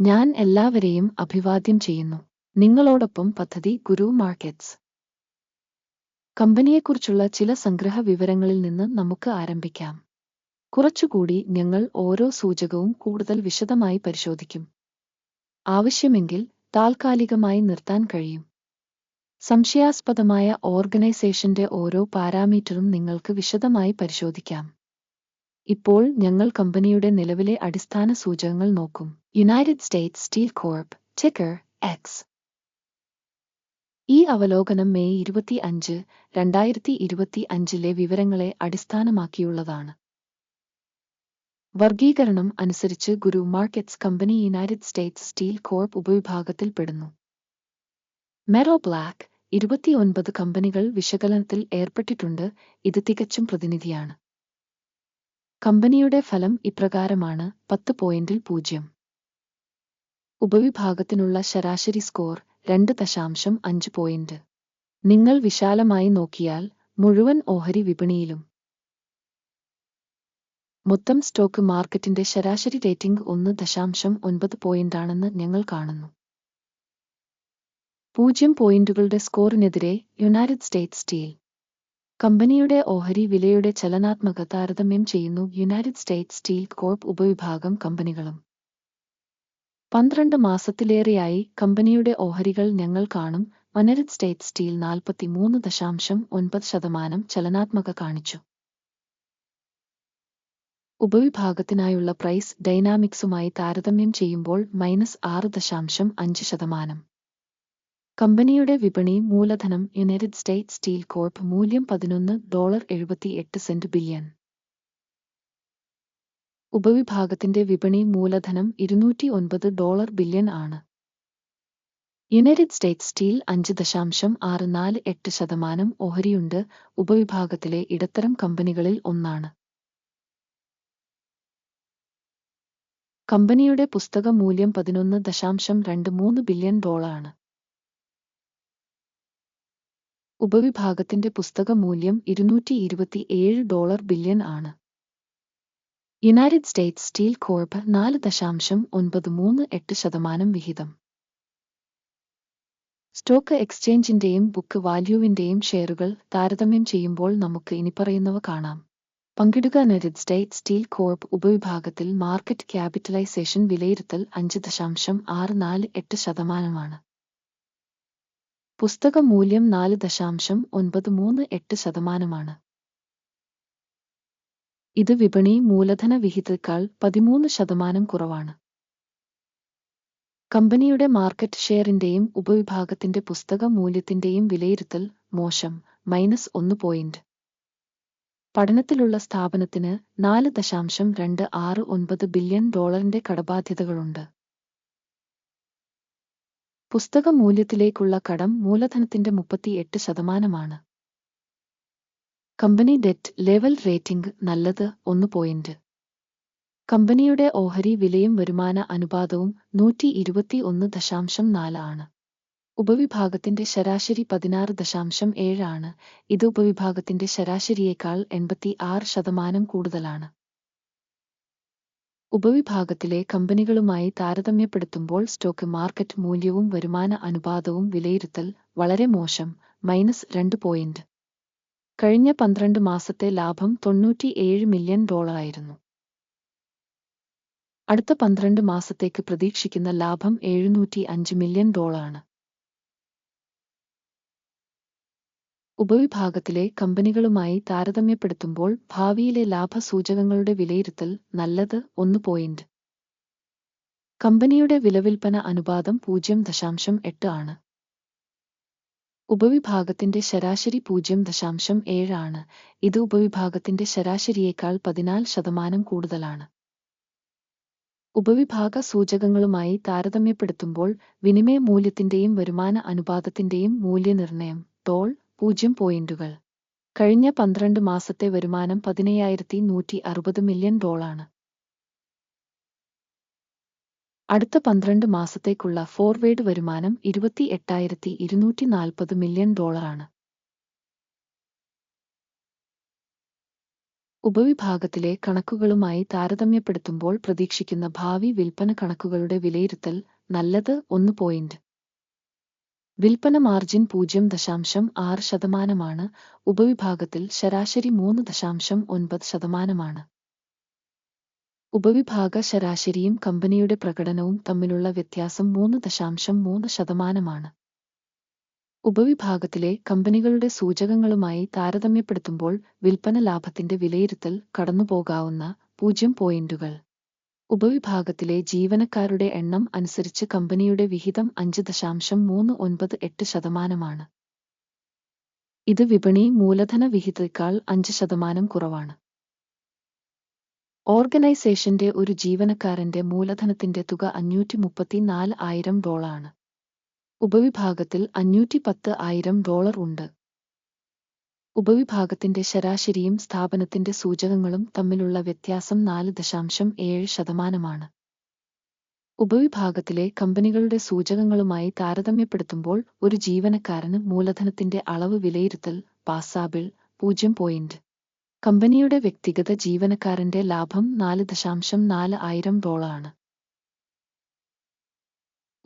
ഞാൻ എല്ലാവരെയും അഭിവാദ്യം ചെയ്യുന്നു. നിങ്ങളോടൊപ്പം പദ്ധതി ഗുരു മാർക്കറ്റ്സ്. കമ്പനിയെക്കുറിച്ചുള്ള ചില സംഗ്രഹ വിവരങ്ങളിൽ നിന്ന് നമുക്ക് ആരംഭിക്കാം. കുറച്ചുകൂടി ഞങ്ങൾ ഓരോ സൂചകവും കൂടുതൽ വിശദമായി പരിശോധിക്കും. ആവശ്യമെങ്കിൽ താൽക്കാലികമായി നിർത്താൻ കഴിയും. സംശയാസ്പദമായ ഓർഗനൈസേഷന്റെ ഓരോ പാരാമീറ്ററും നിങ്ങൾക്ക് വിശദമായി പരിശോധിക്കാം. ഇപ്പോൾ ഞങ്ങൾ കമ്പനിയുടെ നിലവിലെ അടിസ്ഥാന സൂചകങ്ങൾ നോക്കും. United States Steel Corp ticker X ഈ അവലോകനം മെയ് ഇരുപത്തി അഞ്ച് രണ്ടായിരത്തി ഇരുപത്തി അഞ്ചിലെ വിവരങ്ങളെ അടിസ്ഥാനമാക്കിയുള്ളതാണ്. വർഗീകരണം അനുസരിച്ച് ഗുരു markets company United States Steel Corp ഉപവിഭാഗത്തിൽപ്പെടുന്നു മെറോ ബ്ലാക്ക് ഇരുപത്തിയൊൻപത് കമ്പനികൾ വിശകലനത്തിൽ ഏർപ്പെട്ടിട്ടുണ്ട് ഇത് തികച്ചും പ്രതിനിധിയാണ്. കമ്പനിയുടെ ഫലം ഇപ്രകാരമാണ് പത്ത് പോയിന്റിൽ പൂജ്യം. ഉപവിഭാഗത്തിനുള്ള ശരാശരി സ്കോർ രണ്ട് ദശാംശം അഞ്ച് പോയിന്റ്. നിങ്ങൾ വിശാലമായി നോക്കിയാൽ മുഴുവൻ ഓഹരി വിപണിയിലും. മൊത്തം സ്റ്റോക്ക് മാർക്കറ്റിന്റെ ശരാശരി റേറ്റിംഗ് ഒന്ന് ദശാംശം ഒൻപത് പോയിന്റാണെന്ന് ഞങ്ങൾ കാണുന്നു. പൂജ്യം പോയിന്റുകളുടെ സ്കോറിനെതിരെ യുണൈറ്റഡ് സ്റ്റേറ്റ്സ് സ്റ്റീൽ. കമ്പനിയുടെ ഓഹരി വിലയുടെ ചലനാത്മക താരതമ്യം ചെയ്യുന്നു യുണൈറ്റഡ് സ്റ്റേറ്റ്സ് സ്റ്റീൽ കോർപ്പ് ഉപവിഭാഗം കമ്പനികളും. പന്ത്രണ്ട് മാസത്തിലേറെയായി കമ്പനിയുടെ ഓഹരികൾ ഞങ്ങൾ കാണും. യുണൈറ്റഡ് സ്റ്റേറ്റ് സ്റ്റീൽ നാൽപ്പത്തിമൂന്ന് ദശാംശം ഒൻപത് ശതമാനം ചലനാത്മക കാണിച്ചു. ഉപവിഭാഗത്തിനായുള്ള പ്രൈസ് ഡൈനാമിക്സുമായി താരതമ്യം ചെയ്യുമ്പോൾ മൈനസ് ആറ് ദശാംശം അഞ്ച് ശതമാനം. കമ്പനിയുടെ വിപണി മൂലധനം യുണൈറ്റഡ് സ്റ്റേറ്റ്സ് സ്റ്റീൽ കോർപ്പ് മൂല്യം പതിനൊന്ന് ഡോളർ എഴുപത്തി എട്ട് സെന്റ് ബില്യൺ. ഉപവിഭാഗത്തിന്റെ വിപണി മൂലധനം ഇരുന്നൂറ്റി ഒൻപത് ഡോളർ ബില്യൺ ആണ്. യുണൈറ്റഡ് സ്റ്റേറ്റ്സ് സ്റ്റീൽ അഞ്ച് ദശാംശം ആറ് നാല് എട്ട് ശതമാനം ഓഹരിയുണ്ട് ഉപവിഭാഗത്തിലെ ഇടത്തരം കമ്പനികളിൽ ഒന്നാണ്. കമ്പനിയുടെ പുസ്തക മൂല്യം പതിനൊന്ന് ദശാംശം രണ്ട് മൂന്ന് ബില്യൺ ഡോളറാണ് ഉപവിഭാഗത്തിന്റെ പുസ്തക മൂല്യം ഇരുന്നൂറ്റി ഇരുപത്തി ഏഴ് ഡോളർ ബില്യൺ ആണ്. യുണൈറ്റഡ് സ്റ്റേറ്റ്സ് സ്റ്റീൽ കോർപ്പ് നാല് ദശാംശം ഒൻപത് മൂന്ന് എട്ട് ശതമാനം വിഹിതം. സ്റ്റോക്ക് എക്സ്ചേഞ്ചിന്റെയും ബുക്ക് വാല്യൂവിന്റെയും ഷെയറുകൾ താരതമ്യം ചെയ്യുമ്പോൾ നമുക്ക് ഇനിപ്പറയുന്നവ കാണാം. പങ്കിടുക യുണൈറ്റഡ് സ്റ്റേറ്റ്സ് സ്റ്റീൽ കോർപ്പ് ഉപവിഭാഗത്തിൽ മാർക്കറ്റ് ക്യാപിറ്റലൈസേഷൻ വിലയിരുത്തൽ അഞ്ച് ദശാംശം ആറ് നാല് എട്ട് ശതമാനമാണ്. പുസ്തക മൂല്യം നാല് ദശാംശം ഒൻപത് മൂന്ന് എട്ട് ശതമാനമാണ്. ഇത് വിപണി മൂലധന വിഹിതത്തേക്കാൾ പതിമൂന്ന് ശതമാനം കുറവാണ്. കമ്പനിയുടെ മാർക്കറ്റ് ഷെയറിന്റെയും ഉപവിഭാഗത്തിന്റെ പുസ്തക മൂല്യത്തിന്റെയും വിലയിരുത്തൽ മോശം മൈനസ് ഒന്ന് പോയിന്റ്. പഠനത്തിലുള്ള സ്ഥാപനത്തിന് നാല് ദശാംശം രണ്ട് ആറ് ഒൻപത് ബില്യൺ ഡോളറിന്റെ കടബാധ്യതകളുണ്ട്. പുസ്തക മൂല്യത്തിലേക്കുള്ള കടം മൂലധനത്തിന്റെ മുപ്പത്തിയെട്ട് ശതമാനമാണ്. കമ്പനി ഡെറ്റ് ലെവൽ റേറ്റിംഗ് നല്ലത് ഒന്ന് പോയിന്റ്. കമ്പനിയുടെ ഓഹരി വിലയും വരുമാന അനുപാതവും നൂറ്റി ഇരുപത്തി ഒന്ന് ദശാംശം നാലാണ് ഉപവിഭാഗത്തിന്റെ ശരാശരി പതിനാറ് ദശാംശം ഏഴാണ് ഇത് ഉപവിഭാഗത്തിന്റെ ശരാശരിയേക്കാൾ എൺപത്തി ആറ് ശതമാനം കൂടുതലാണ്. ഉപവിഭാഗത്തിലെ കമ്പനികളുമായി താരതമ്യപ്പെടുത്തുമ്പോൾ സ്റ്റോക്ക് മാർക്കറ്റ് മൂല്യവും വരുമാന അനുപാതവും വിലയിരുത്തൽ വളരെ മോശം മൈനസ് രണ്ട് പോയിന്റ്. കഴിഞ്ഞ പന്ത്രണ്ട് മാസത്തെ ലാഭം തൊണ്ണൂറ്റി ഏഴ് മില്യൺ ഡോളറായിരുന്നു അടുത്ത പന്ത്രണ്ട് മാസത്തേക്ക് പ്രതീക്ഷിക്കുന്ന ലാഭം എഴുന്നൂറ്റി അഞ്ച് മില്യൺ ഡോളറാണ് ഉപവിഭാഗത്തിലെ കമ്പനികളുമായി താരതമ്യപ്പെടുത്തുമ്പോൾ ഭാവിയിലെ ലാഭസൂചകങ്ങളുടെ വിലയിരുത്തൽ നല്ലത് ഒന്ന് പോയിന്റ് കമ്പനിയുടെ വിലവിൽപ്പന അനുപാതം പൂജ്യം ദശാംശം എട്ട് ആണ്. ഉപവിഭാഗത്തിന്റെ ശരാശരി പൂജ്യം ദശാംശം ഏഴ് ആണ്. ഇത് ഉപവിഭാഗത്തിന്റെ ശരാശരിയേക്കാൾ പതിനാല് ശതമാനം കൂടുതലാണ്. ഉപവിഭാഗ സൂചകങ്ങളുമായി താരതമ്യപ്പെടുത്തുമ്പോൾ വിനിമയ മൂല്യത്തിന്റെയും വരുമാന അനുപാതത്തിന്റെയും മൂല്യനിർണയം ടോൾ പൂജ്യം പോയിന്റുകൾ. കഴിഞ്ഞ പന്ത്രണ്ട് മാസത്തെ വരുമാനം പതിനയ്യായിരത്തി നൂറ്റി അറുപത് മില്യൺ ഡോളാണ്. അടുത്ത പന്ത്രണ്ട് മാസത്തേക്കുള്ള ഫോർവേഡ് വരുമാനം ഇരുപത്തി എട്ടായിരത്തി ഇരുന്നൂറ്റി നാൽപ്പത് മില്യൺ ഡോളറാണ്. ഉപവിഭാഗത്തിലെ കണക്കുകളുമായി താരതമ്യപ്പെടുത്തുമ്പോൾ പ്രതീക്ഷിക്കുന്ന ഭാവി വിൽപ്പന കണക്കുകളുടെ വിലയിരുത്തൽ നല്ലത് ഒന്ന് പോയിന്റ്. വിൽപ്പന മാർജിൻ പൂജ്യം ദശാംശം ആറ് ശതമാനമാണ്. ഉപവിഭാഗത്തിൽ ശരാശരി മൂന്ന് ദശാംശം ഒൻപത് ശതമാനമാണ്. ഉപവിഭാഗ ശരാശരിയും കമ്പനിയുടെ പ്രകടനവും തമ്മിലുള്ള വ്യത്യാസം മൂന്ന് ദശാംശം മൂന്ന് ശതമാനമാണ്. ഉപവിഭാഗത്തിലെ കമ്പനികളുടെ സൂചകങ്ങളുമായി താരതമ്യപ്പെടുത്തുമ്പോൾ വിൽപ്പന ലാഭത്തിന്റെ വിലയിരുത്തൽ കടന്നുപോകാവുന്ന പൂജ്യം പോയിന്റുകൾ. ഉപവിഭാഗത്തിലെ ജീവനക്കാരുടെ എണ്ണം അനുസരിച്ച് കമ്പനിയുടെ വിഹിതം അഞ്ച് ദശാംശം മൂന്ന് ഒൻപത് എട്ട് ശതമാനമാണ്. ഇത് വിപണി മൂലധന വിഹിതത്തേക്കാൾ അഞ്ച് ശതമാനം കുറവാണ്. ഓർഗനൈസേഷന്റെ ഒരു ജീവനക്കാരന്റെ മൂലധനത്തിന്റെ തുക അഞ്ഞൂറ്റി മുപ്പത്തിനാല് ആയിരം ഡോളറാണ്. ഉപവിഭാഗത്തിൽ അഞ്ഞൂറ്റി പത്ത് ആയിരം ഡോളർ ഉണ്ട്. ഉപവിഭാഗത്തിന്റെ ശരാശരിയും സ്ഥാപനത്തിന്റെ സൂചകങ്ങളും തമ്മിലുള്ള വ്യത്യാസം നാല് ദശാംശം ഏഴ് ശതമാനമാണ്. ഉപവിഭാഗത്തിലെ കമ്പനികളുടെ സൂചകങ്ങളുമായി താരതമ്യപ്പെടുത്തുമ്പോൾ ഒരു ജീവനക്കാരന് മൂലധനത്തിന്റെ അളവ് വിലയിരുത്തൽ പാസാബിൾ പൂജ്യം പോയിന്റ്. കമ്പനിയുടെ വ്യക്തിഗത ജീവനക്കാരന്റെ ലാഭം നാല് ദശാംശം നാല് ആയിരം ഡോളറാണ്.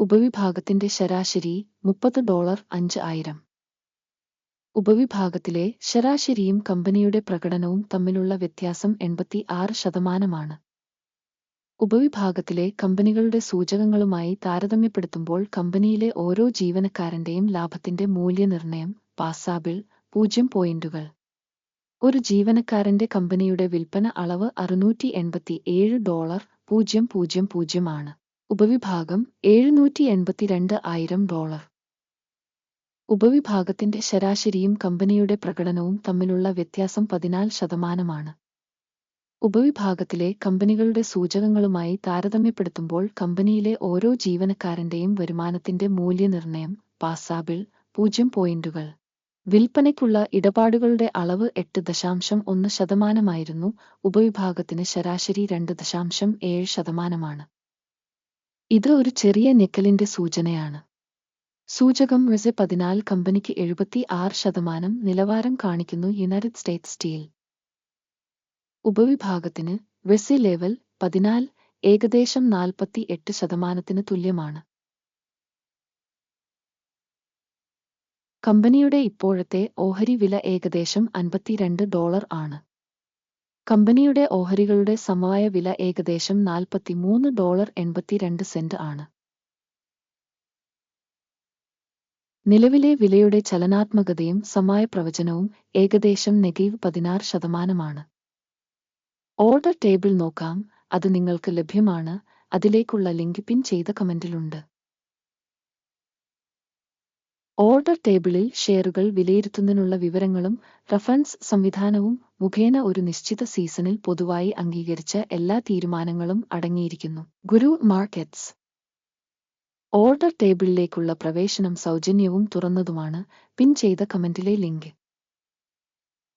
ഉപവിഭാഗത്തിന്റെ ശരാശരി മുപ്പത് ഡോളർ അഞ്ച് ആയിരം. ഉപവിഭാഗത്തിലെ ശരാശരിയും കമ്പനിയുടെ പ്രകടനവും തമ്മിലുള്ള വ്യത്യാസം എൺപത്തി ആറ് ശതമാനമാണ്. ഉപവിഭാഗത്തിലെ കമ്പനികളുടെ സൂചകങ്ങളുമായി താരതമ്യപ്പെടുത്തുമ്പോൾ കമ്പനിയിലെ ഓരോ ജീവനക്കാരന്റെയും ലാഭത്തിന്റെ മൂല്യനിർണയം പാസാബിൾ പൂജ്യം പോയിന്റുകൾ. ഒരു ജീവനക്കാരന്റെ കമ്പനിയുടെ വിൽപ്പന അളവ് അറുന്നൂറ്റി എൺപത്തി ഏഴ് ഡോളർ പൂജ്യം പൂജ്യം പൂജ്യം ആണ്. ഉപവിഭാഗം എഴുന്നൂറ്റി എൺപത്തിരണ്ട് ആയിരം ഡോളർ. ഉപവിഭാഗത്തിന്റെ ശരാശരിയും കമ്പനിയുടെ പ്രകടനവും തമ്മിലുള്ള വ്യത്യാസം പതിനാല് ശതമാനമാണ്. ഉപവിഭാഗത്തിലെ കമ്പനികളുടെ സൂചകങ്ങളുമായി താരതമ്യപ്പെടുത്തുമ്പോൾ കമ്പനിയിലെ ഓരോ ജീവനക്കാരന്റെയും വരുമാനത്തിന്റെ മൂല്യനിർണയം പാസാബിൾ പൂജ്യം പോയിന്റുകൾ. വിൽപ്പനയ്ക്കുള്ള ഇടപാടുകളുടെ അളവ് എട്ട് ദശാംശം ഒന്ന് ശതമാനമായിരുന്നു ഉപവിഭാഗത്തിന് ശരാശരി രണ്ട് ദശാംശം ഏഴ് ശതമാനമാണ്. ഇത് ഒരു ചെറിയ നിക്കലിന്റെ സൂചനയാണ്. സൂചകം റിസ് പതിനാല് കമ്പനിക്ക് എഴുപത്തി ആറ് ശതമാനം നിലവാരം കാണിക്കുന്നു യുണൈറ്റഡ് സ്റ്റേറ്റ്സ് സ്റ്റീൽ. ഉപവിഭാഗത്തിന് റിസി ലെവൽ പതിനാല് ഏകദേശം നാൽപ്പത്തി എട്ട് ശതമാനത്തിന് തുല്യമാണ്. കമ്പനിയുടെ ഇപ്പോഴത്തെ ഓഹരി വില ഏകദേശം അൻപത്തിരണ്ട് ഡോളർ ആണ്. കമ്പനിയുടെ ഓഹരികളുടെ സമവായ വില ഏകദേശം നാൽപ്പത്തിമൂന്ന് ഡോളർ എൺപത്തിരണ്ട് സെന്റ് ആണ്. നിലവിലെ വിലയുടെ ചലനാത്മകതയും സമായ പ്രവചനവും ഏകദേശം നെഗീവ് പതിനാറ് ശതമാനമാണ്. ഓർഡർ ടേബിൾ നോക്കാം. അത് നിങ്ങൾക്ക് ലഭ്യമാണ്. അതിലേക്കുള്ള ലിങ്ക് പിൻ ചെയ്ത കമന്റിലുണ്ട്. ഓർഡർ ടേബിളിൽ ഷെയറുകൾ വിലയിരുത്തുന്നതിനുള്ള വിവരങ്ങളും റഫറൻസ് സംവിധാനവും മുഖേന ഒരു നിശ്ചിത സീസണിൽ പൊതുവായി അംഗീകരിച്ച എല്ലാ തീരുമാനങ്ങളും അടങ്ങിയിരിക്കുന്നു. ഗുരു മാർക്കറ്റ്സ് ഓർഡർ ടേബിളിലേക്കുള്ള പ്രവേശനം സൗജന്യവും തുറന്നതുമാണ് പിൻ ചെയ്ത കമന്റിലെ ലിങ്ക്.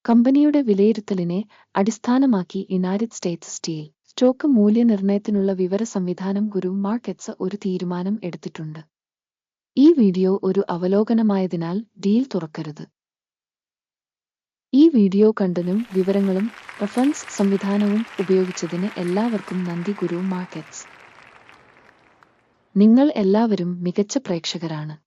കമ്പനിയുടെ വിലയിരുത്തലിനെ അടിസ്ഥാനമാക്കി യുണൈറ്റഡ് സ്റ്റേറ്റ്സ് സ്റ്റീൽ സ്റ്റോക്ക് മൂല്യനിർണയത്തിനുള്ള വിവര സംവിധാനം ഗുരു മാർക്കറ്റ്സ് ഒരു തീരുമാനം എടുത്തിട്ടുണ്ട്. ഈ വീഡിയോ ഒരു അവലോകനമായതിനാൽ ഡീൽ തുറക്കരുത്. ഈ വീഡിയോ കണ്ടനും വിവരങ്ങളും റഫറൻസ് സംവിധാനവും ഉപയോഗിച്ചതിന് എല്ലാവർക്കും നന്ദി ഗുരു മാർക്കറ്റ്സ് നിങ്ങൾ എല്ലാവരും മികച്ച പ്രേക്ഷകരാണ്.